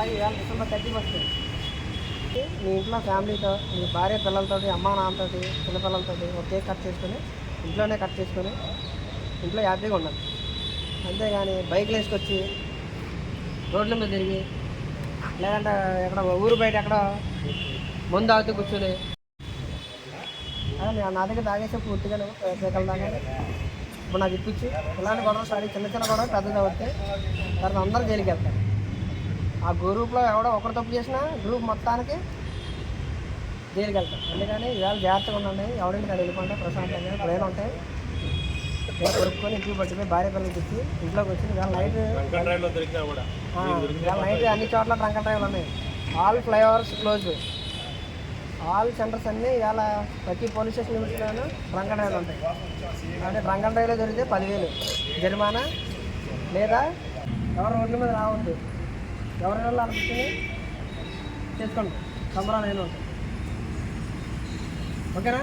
అలాగే ఇవాళ December thirty first మీ ఇంట్లో ఫ్యామిలీతో మీ భార్య పిల్లలతోటి అమ్మ నాన్నతోటి చిన్నపిల్లలతోటి ఒక కేక్ కట్ చేసుకొని ఇంట్లోనే కట్ చేసుకొని ఇంట్లో హ్యాపీగా ఉండాలి. అంతేగాని బైక్లు వేసుకొచ్చి రోడ్ల మీద తిరిగి లేదంటే ఎక్కడ ఊరు బయట ఎక్కడ ముందు తాగుతూ కూర్చొని. అదే నేను నా దగ్గర తాగేసే పూర్తిగా సైకిల్ తాగాలి. ఇప్పుడు నాకు ఇప్పించి ఇలాంటి గొడవ సారి చిన్న చిన్న గొడవ పెద్దది అవుతే తర్వాత అందరూ జైలుకి వెళ్తారు. ఆ గ్రూప్లో ఎవడో ఒకరు తప్పు చేసినా గ్రూప్ మొత్తానికి జైలుకి వెళ్తారు అందుకని ఇవాళ జాగ్రత్తగా ఉండండి. ఎవరింటి కాడ వెళ్ళిపోతే ప్రశాంతంగా ట్రైన్ ఉంటాయి కొనుక్కొని ఇంటికి పట్టిపోయి భార్య పిల్లలకి ఇచ్చి ఇంట్లోకి వచ్చి ఇవాళ నైట్ ఇవాళ నైట్ అన్ని చోట్ల డ్రంక్ డ్రైవ్లు ఉన్నాయి. All flyovers close all centres అన్నీ ఇవాళ ప్రతి పోలీస్ స్టేషన్ లిమిట్స్లోనూ డ్రంక్ డ్రైవ్లు ఉంటాయి. అంటే డ్రంక్ డ్రైవ్లో దొరికితే పదివేలు. జరిమానా? లేదా? ఎవరు రోడ్ల మీద రావద్దు. ఎవరి వాళ్ళు అనిపించింది చేసుకోండి. సంబరాలు అయినా ఓకేనా?